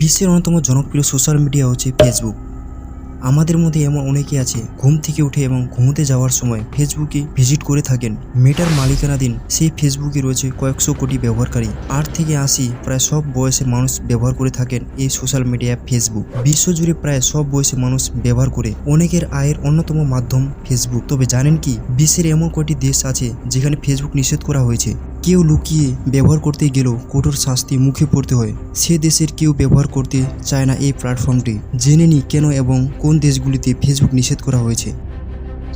বিশ্বের অন্যতম জনপ্রিয় সোশ্যাল মিডিয়া হচ্ছে ফেসবুক আমাদের মধ্যে এমন অনেকে আছে, ঘুম থেকে উঠে এবং ঘুমোতে যাওয়ার সময় ফেসবুকে ভিজিট করে থাকেন। মেটার মালিকানাধীন সেই ফেসবুকে রয়েছে কয়েকশো কোটি ব্যবহারকারী। আট থেকে আশি প্রায় সব বয়সের মানুষ ব্যবহার করে থাকেন এই সোশ্যাল মিডিয়া ফেসবুক বিশ্বজুড়ে প্রায় সব বয়সের মানুষ ব্যবহার করে অনেকের আয়ের অন্যতম মাধ্যম ফেসবুক তবে জানেন কি, বিশ্বের এমন কয়টি দেশ আছে যেখানে ফেসবুক নিষেধ করা হয়েছে? কেউ লুকিয়ে ব্যবহার করতে গেলেও কঠোর শাস্তি মুখে পড়তে হয়। সে দেশের কেউ ব্যবহার করতে চায় না এই প্ল্যাটফর্মটি জেনে নি কেন এবং কোন দেশগুলিতে ফেসবুক নিষেধ করা হয়েছে।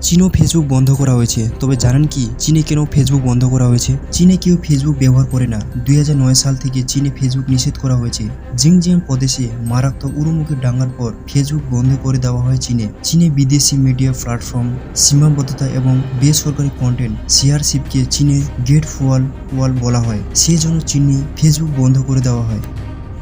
চীনও ফেসবুক বন্ধ করা হয়েছে। তবে জানেন কি, চীনে কেন ফেসবুক বন্ধ করা হয়েছে? চীনে কেউ ফেসবুক ব্যবহার করে না। দুই হাজার নয় সাল থেকে চীনে ফেসবুক নিষেধ করা হয়েছে। জিংজিয়াং প্রদেশে মারাত্মক উড়ুমুখী ডাঙ্গার পর ফেসবুক বন্ধ করে দেওয়া হয় চীনে। চীনে বিদেশি মিডিয়া প্ল্যাটফর্ম, সীমাবদ্ধতা এবং বেসরকারি কন্টেন্ট শেয়ারশিপকে চীনে গেট ফুয়াল, ওয়াল বলা হয়। সেই জন্য চীনে ফেসবুক বন্ধ করে দেওয়া হয়।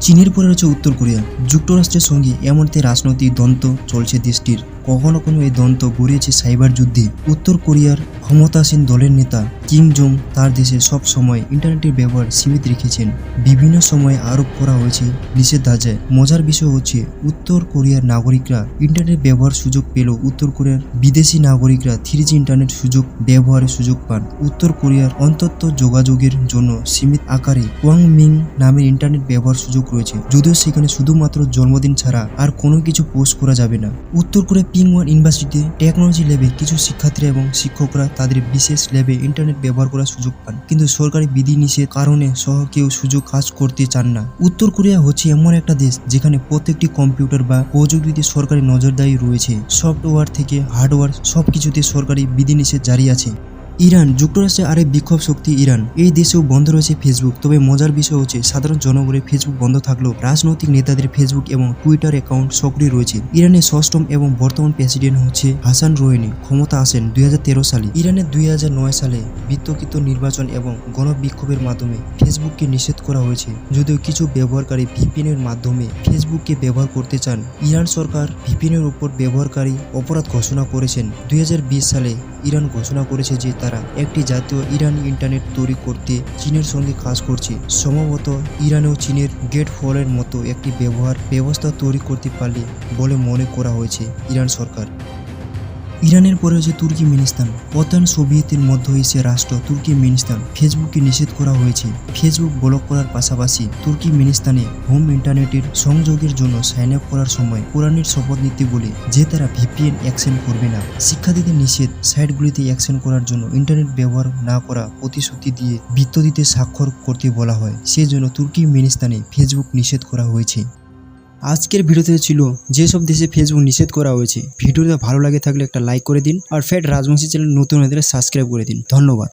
চীনের পরে রয়েছে উত্তর কোরিয়া। যুক্তরাষ্ট্রের সঙ্গে এমনতে রাজনৈতিক দ্বন্দ্ব চলছে দেশটির। কখনো কোনো এই দ্বন্দ্ব গড়িয়েছে সাইবার যুদ্ধে। উত্তর কোরিয়ার ক্ষমতাসীন দলের নেতা কিম জং তার দেশে সব সময় ইন্টারনেটের ব্যবহার সীমিত রেখেছেন। বিভিন্ন সময়ে আরোপ করা হয়েছে নিষেধাজ্ঞায়। মজার বিষয় হচ্ছে, উত্তর কোরিয়ার নাগরিকরা ইন্টারনেট ব্যবহার সুযোগ পেলেও উত্তর কোরিয়ার বিদেশি নাগরিকরা থ্রি জি ইন্টারনেট সুযোগ ব্যবহারের সুযোগ পান। উত্তর কোরিয়ার অন্তত যোগাযোগের জন্য সীমিত আকারে ওয়াংমিং নামের ইন্টারনেট ব্যবহার সুযোগ রয়েছে। যদিও সেখানে শুধুমাত্র জন্মদিন ছাড়া আর কোনো কিছু পোস্ট করা যাবে না। উত্তর কোরিয়া পিংওয়ান ইউনিভার্সিটিতে টেকনোলজি ল্যাবে কিছু শিক্ষার্থীরা এবং শিক্ষকরা তাদের বিশেষ ল্যাবে ইন্টারনেট ব্যবহার করার সুযোগ পান। কিন্তু সরকারি বিধি নিষেধ কারণে সহ কেউ সুযোগ কাজ করতে চান না। উত্তর কোরিয়া হচ্ছে এমন একটা দেশ যেখানে প্রত্যেকটি কম্পিউটার বা প্রযুক্তিতে সরকারি নজরদারি রয়েছে। সফটওয়্যার থেকে হার্ডওয়্যার সবকিছুতে সরকারি বিধিনিষেধ জারি আছে। ইরান যুক্তরাষ্ট্রের আরেক বিক্ষোভ শক্তি ইরান। এই দেশেও বন্ধ রয়েছে ফেসবুক তবে মজার বিষয় হচ্ছে, সাধারণ জনগণের ফেসবুক বন্ধ থাকলেও রাজনৈতিক নেতাদের ফেসবুক এবং টুইটার অ্যাকাউন্ট সক্রিয় রয়েছে। ইরানের ষষ্ঠম এবং বর্তমান প্রেসিডেন্ট হচ্ছে হাসান রোহিনী। ক্ষমতা আসেন দুই হাজার তেরো সালে। ইরানের দুই হাজার নয় সালে বিতর্কিত নির্বাচন এবং গণবিক্ষোভের মাধ্যমে ফেসবুককে নিষেধ করা হয়েছে। যদিও কিছু ব্যবহারকারী ভিপিএন এর মাধ্যমে ফেসবুককে ব্যবহার করতে চান, ইরান সরকার ভিপিএন এর উপর ব্যবহারকারী অপরাধ ঘোষণা করেছেন। দুই হাজার বিশ সালে ইরান ঘোষণা করেছে যে তারা একটি জাতীয় ইরানি ইন্টারনেট তৈরি করতে চীনের সঙ্গে কাজ করছে। সম্ভবত ইরানেও চীনের গেট ফলের মতো একটি ব্যবহার ব্যবস্থা তৈরি করতে পারলে বলে মনে করা হয়েছে ইরান সরকার। ইরানের পরে হচ্ছে তুর্কিমিনিস্তান প্রধান সোভিয়েতের মধ্য এশিয়া রাষ্ট্র তুর্কিমিনিস্তান ফেসবুককে নিষেধ করা হয়েছে, ফেসবুক ব্লক করার পাশাপাশি তুর্কিমিনিস্তানে হোম ইন্টারনেটের সংযোগের জন্য সাইন আপ করার সময় কোরআনের শপথ নিতে বলে যে তারা ভিপিএন অ্যাকশন করবে না। শিক্ষার্থীদের নিষেধ, সাইটগুলিতে অ্যাকশন করার জন্য ইন্টারনেট ব্যবহার না করা প্রতিশ্রুতি দিয়ে বৃত্ত দিতে স্বাক্ষর করতে বলা হয়। সেজন্য তুর্কিমিনিস্তানে ফেসবুক নিষেধ করা হয়েছে। আজকের ভিডিওতে ছিল যেসব দেশে ফেসবুক নিষেধ করা হয়েছে, ভিডিওটা ভালো লাগে থাকলে একটা লাইক করে দিন আর ফ্যাট রাজবংশী চ্যানেল নতুন হয়ে সাবস্ক্রাইব করে দিন। ধন্যবাদ।